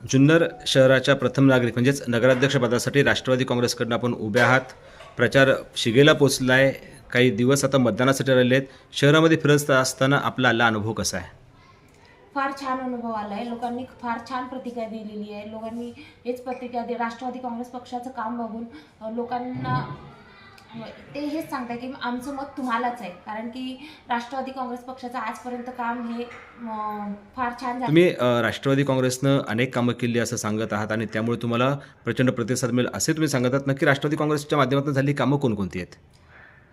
जुन्नर शहराच्या प्रथम नागरिक म्हणजेच नगराध्यक्षपदासाठी राष्ट्रवादी काँग्रेसकडनं आपण उभे आहात. प्रचार शिगेला पोचला आहे काही दिवस आता मतदानासाठी राहिले आहेत. शहरामध्ये फिरत असताना आपला आला अनुभव कसा आहे? फार छान अनुभव आला आहे लोकांनी फार छान प्रतिक्रिया दिलेली आहे. लोकांनी हेच प्रतिक्रिया दे राष्ट्रवादी काँग्रेस पक्षाचं काम बघून लोकांना ते हेच सांगताय की आमचं मत तुम्हालाच आहे. कारण की राष्ट्रवादी काँग्रेस पक्षाचं आजपर्यंत काम हे फार छान झालं. तुम्ही राष्ट्रवादी काँग्रेसनं अनेक कामं केली असं सांगत आहात आणि त्यामुळे तुम्हाला प्रचंड प्रतिसाद मिळेल असे तुम्ही सांगत आहात. नक्की राष्ट्रवादी काँग्रेसच्या माध्यमातून झाली कामं कोणकोणती आहेत?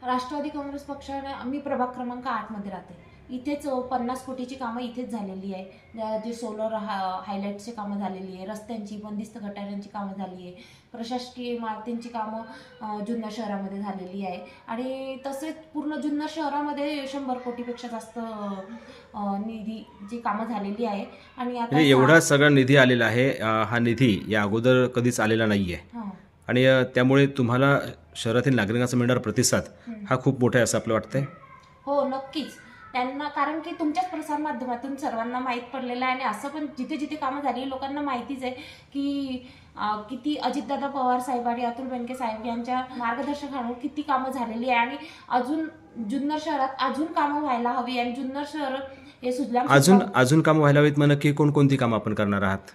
राष्ट्रवादी काँग्रेस पक्षाने मी प्रभाग क्रमांक आठमध्ये राहते. इथेच पन्नास कोटीची कामं इथेच झालेली आहे. जे सोलर हा हायलाईटची कामं झालेली आहे रस्त्यांची बंदिस्त गटारांची कामं झाली आहे. प्रशासकीय इमारतींची कामं जुन्नर शहरामध्ये झालेली आहे. आणि तसेच पूर्ण जुन्नर शहरामध्ये शंभर कोटीपेक्षा जास्त निधी जी कामं झालेली आहे. आणि आता म्हणजे एवढा सगळा निधी आलेला आहे हा निधी या अगोदर कधीच आलेला नाही आहे आणि त्यामुळे तुम्हाला शहरातील नागरिकांचा मिळणारा प्रतिसाद हं. हा खूप मोठा आहे असं आपलं वाटतंय? हो नक्कीच. त्यांना कारण की तुमच्याच प्रसारमाध्यमातून सर्वांना माहीत पडलेलं आहे आणि असं पण जिथे जिथे कामं झाली लोकांना माहितीच आहे की किती अजितदादा पवार साहेब आणि अतुल बेनके साहेब यांच्या मार्गदर्शनाखाली किती कामं झालेली आहे आणि अजून जुन्नर शहरात अजून कामं व्हायला हवी आणि जुन्नर शहर हे सुजलाम अजून अजून कामं व्हायला हवीत मग नक्की कोणकोणती कामं आपण करणार आहात?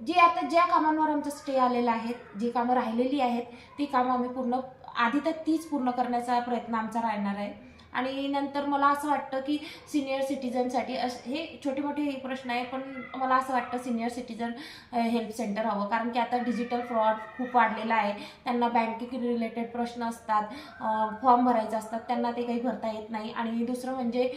जे आता ज्या कामांवर आमचा स्टे आलेला आहे जी कामं राहिलेली आहेत ती कामं आम्ही पूर्ण आधी तर तीच पूर्ण करण्याचा प्रयत्न आमचा राहणार आहे. आणि नंतर मला असं वाटतं की सिनियर सिटीजनसाठी असं हे छोटे मोठे प्रश्न आहे पण मला असं वाटतं सिनियर सिटीजन हेल्प सेंटर हवं. कारण की आता डिजिटल फ्रॉड खूप वाढलेला आहे. त्यांना बँकिंग रिलेटेड प्रश्न असतात फॉर्म भरायचे असतात. त्यांना ते काही भरता येत नाही. आणि दुसरं म्हणजे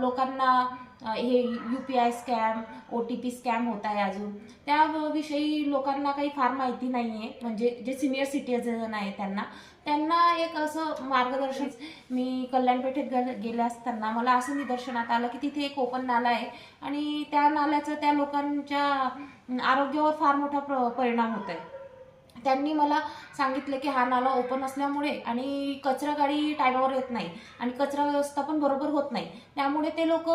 लोकांना हे U P I scam O T P scam होत आहे अजून. त्याविषयी लोकांना काही फार माहिती नाही आहे म्हणजे जे सिनियर सिटीजन आहे त्यांना. त्यांना एक असं मार्गदर्शन मी कल्याणपेठेत गे गेले असताना मला असं निदर्शनात आलं की तिथे एक ओपन नाला आहे. आणि त्या नाल्याचा त्या लोकांच्या आरोग्यावर फार मोठा प्र परिणाम होत आहे त्यांनी मला सांगितलं की हा नाला ओपन असल्यामुळे आणि कचरा गाडी टायमावर येत नाही आणि कचरा व्यवस्थापन बरोबर होत नाही. त्यामुळे ते लोक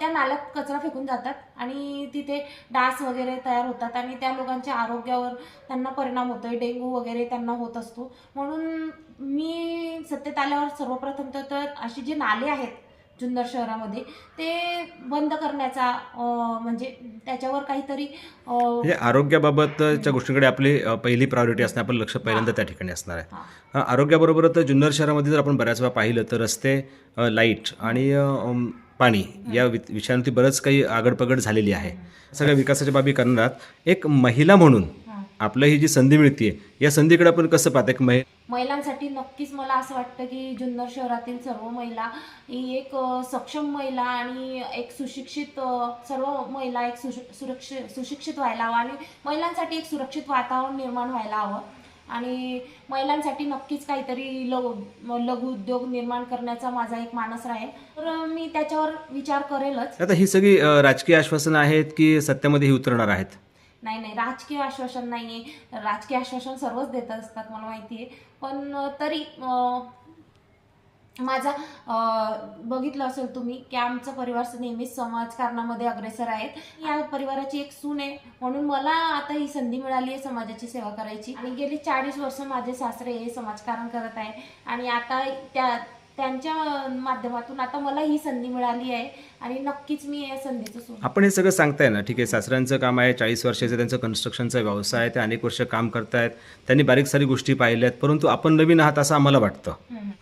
त्या नाल्यात कचरा फेकून जातात आणि तिथे डास वगैरे तयार होतात आणि त्या लोकांच्या आरोग्यावर त्यांना परिणाम होतोय. डेंग्यू वगैरे त्यांना होत असतो. म्हणून मी सत्तेत आल्यावर सर्वप्रथम तर अशी जे नाले आहेत जुन्नर शहरामध्ये ते बंद करण्याचा म्हणजे त्याच्यावर काहीतरी म्हणजे आरोग्याबाबतच्या गोष्टींकडे आपली पहिली प्रायोरिटी असणे आपण लक्ष पहिल्यांदा त्या ठिकाणी असणार आहे. अ, आरोग्याबरोबरच जुन्नर शहरामध्ये जर आपण बऱ्याच वेळा पाहिलं तर रस्ते लाइट आणि पाणी या विषयांवरती बरंच काही आगडपगड झालेली आहे सगळ्या विकासाच्या बाबी करणार एक महिला म्हणून. आपलं ही जी संधी मिळते या संधीकडे आपण कसं पाहता एक महि महिलांसाठी नक्कीच मला असं वाटतं की जुन्नर शहरातील सर्व महिला ही एक सक्षम महिला आणि एक सुशिक्षित सर्व महिला एक सुश- सुरक्षित सुशिक्षित व्हायला हवं आणि महिलांसाठी एक सुरक्षित वातावरण निर्माण व्हायला हवं. आणि महिलांसाठी नक्कीच काहीतरी लघु लघुउद्योग निर्माण करण्याचा माझा एक मानस राहील तर मी त्याच्यावर विचार करेलच. आता ही सगळी राजकीय आश्वासनं आहेत की सत्यामध्ये ही उतरणार आहेत? नाही नाही राजकीय आश्वासन नाही आहे राजकीय आश्वासन सर्वच देत असतात मला माहिती आहे पण तरी माझा बघितलं असेल तुम्ही की आमचा परिवार नेहमीच समाजकारणामध्ये अग्रेसर आहेत. या परिवाराची एक सून आहे. म्हणून मला आता ही संधी मिळाली आहे समाजाची सेवा करायची. आणि गेली चाळीस वर्ष माझे सासरे हे समाजकारण करत आहे. आणि आता त्या त्यांच्या माध्यमातून आता मला ही संधी मिळाली आहे आणि नक्कीच मी या संधीचं सोड आपण हे सगळं सांगताय ना ठीक आहे सासऱ्यांचं काम आहे चाळीस वर्षाचं त्यांचं कन्स्ट्रक्शनचा व्यवसाय आहे ते अनेक वर्ष काम करतायत त्यांनी बारीक सारी गोष्टी पाहिल्यात परंतु आपण नवीन आहात असं आम्हाला वाटतं.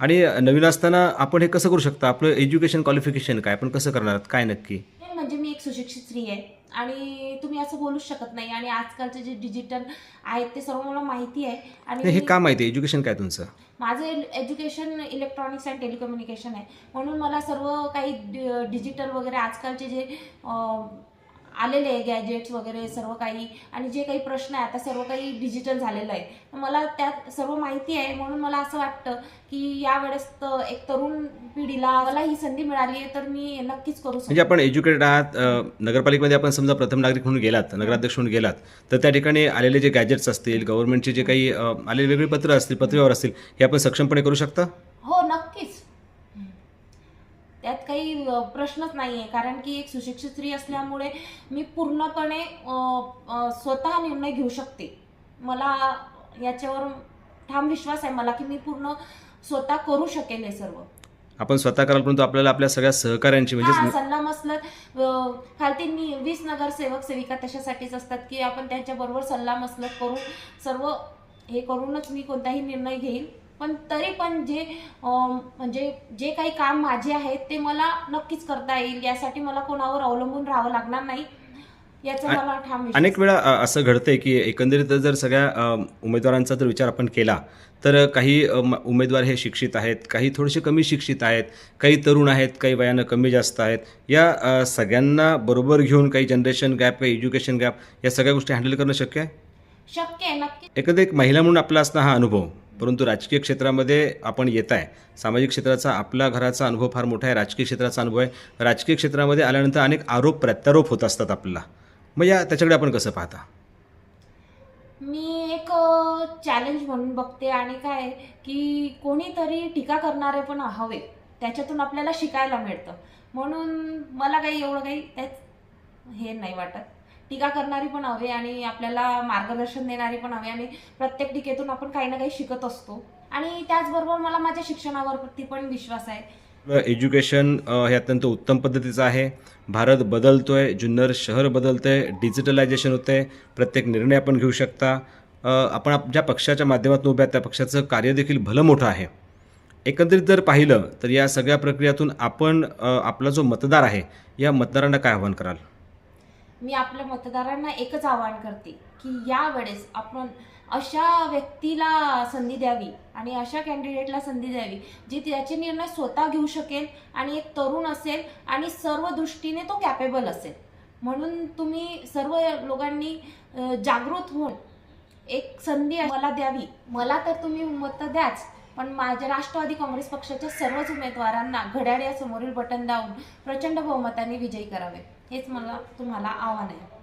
आणि नवीन असताना आपण हे कसं करू शकता? आपलं एज्युकेशन क्वालिफिकेशन काय? आपण कसं करणार आहात? काय नक्की? म्हणजे मी एक सुशिक्षित स्त्री आहे. आणि तुम्ही असं बोलूच शकत नाही. आणि आजकालचे जे डिजिटल आहेत ते सर्व मला माहिती आहे. नाही, हे आणि का माहिती आहे? एज्युकेशन काय तुमचं? माझं एज्युकेशन इलेक्ट्रॉनिक्स अँड टेलिकम्युनिकेशन आहे. म्हणून मला सर्व काही डिजिटल वगैरे आजकालचे जे आलेले आहे गॅजेट्स वगैरे सर्व काही. आणि जे काही प्रश्न आहे आता सर्व काही डिजिटल झालेलं आहे. मला त्यात सर्व माहिती आहे म्हणून मला असं वाटतं की यावेळेस एक तरुण पिढीला मला ही संधी मिळाली आहे तर मी नक्कीच करू म्हणजे आपण एज्युकेटेड आहात नगरपालिकेमध्ये आपण समजा प्रथम नागरिक म्हणून गेलात नगराध्यक्ष म्हणून गेलात तर त्या ठिकाणी आलेले जे गॅजेट्स असतील गव्हर्नमेंटचे जे काही आलेले वेगळे पत्र असतील पत्रव्यवहार असतील हे आपण सक्षमपणे करू शकता? हो नक्कीच त्यात काही प्रश्नच नाही आहे कारण की एक सुशिक्षित स्त्री असल्यामुळे मी पूर्णपणे स्वतः निर्णय घेऊ शकते. मला याच्यावर ठाम विश्वास आहे मला की मी पूर्ण स्वतः करू शकेल हे सर्व. आपण स्वतः कराल परंतु आपल्याला आपल्या सगळ्या सहकाऱ्यांची हा म्हणजे सल्ला मसलत खालती मी वीस नगरसेवक सेविका तशासाठीच असतात की आपण त्यांच्याबरोबर सल्ला मसलत करून सर्व हे करूनच मी कोणताही निर्णय घेईल. पण तरी पण जे म्हणजे जे काही काम माझे आहेत ते मला नक्कीच करता येईल. यासाठी मला कोणावर अवलंबून राहावं लागणार नाही. याचा आ- मला ठाम विश्वास. अनेक वेळा असं घडतंय की एकंदरीत जर सगळ्या उमेदवारांचा जर विचार आपण केला तर काही उमेदवार हे शिक्षित आहेत काही थोडेसे कमी शिक्षित आहेत काही तरुण आहेत काही वयानं कमी जास्त आहेत. या सगळ्यांना बरोबर घेऊन काही जनरेशन गॅप काही एज्युकेशन गॅप या सगळ्या गोष्टी हँडल करणं शक्य आहे? शक्य आहे नक्की. एकंदर एक महिला म्हणून आपला असणं हा अनुभव. परंतु राजकीय क्षेत्रामध्ये आपण येत आहे. सामाजिक क्षेत्राचा आपला घराचा अनुभव फार मोठा आहे. राजकीय क्षेत्राचा अनुभव आहे. राजकीय क्षेत्रामध्ये आल्यानंतर अनेक आरोप प्रत्यारोप होत असतात आपल्याला. मग या त्याच्याकडे आपण कसं पाहता? मी एक चॅलेंज म्हणून बघते आणि काय की कोणीतरी टीका करणारे पण हवे. त्याच्यातून आपल्याला शिकायला मिळतं. म्हणून मला काही एवढं काही त्यात हे नाही वाटत. टीका करणारी पण हवे आणि आपल्याला मार्गदर्शन देणारी पण हवे आणि प्रत्येक टीकेतून आपण काही ना काही शिकत असतो. आणि त्याचबरोबर मला माझ्या शिक्षणावरती पण विश्वास आहे. एज्युकेशन हे अत्यंत उत्तम पद्धतीचं आहे. भारत बदलतोय जुन्नर शहर बदलतंय डिजिटलायझेशन होतंय प्रत्येक निर्णय आपण घेऊ शकता. आपण आप- ज्या पक्षाच्या माध्यमातून उभ्या त्या पक्षाचं कार्य देखील भलं मोठं आहे. एकंदरीत जर पाहिलं तर या सगळ्या प्रक्रियातून आपण आपला जो मतदार आहे या मतदारांना काय आव्हान कराल? मी आपल्या मतदारांना एकच आवाहन करते की यावेळेस आपण अशा व्यक्तीला संधी द्यावी आणि अशा कॅन्डिडेटला संधी द्यावी जी त्याचे निर्णय स्वतः घेऊ शकेल आणि एक तरुण असेल आणि सर्व दृष्टीने तो कॅपेबल असेल. म्हणून तुम्ही सर्व लोकांनी जागृत होऊन एक संधी मला द्यावी. मला तर तुम्ही मत द्याच पण माझ्या राष्ट्रवादी काँग्रेस पक्षाच्या सर्वच उमेदवारांना घड्याळ्यासमोरील बटन दावून प्रचंड बहुमताने विजयी करावे. हेच मला तुम्हाला आव्हान आहे.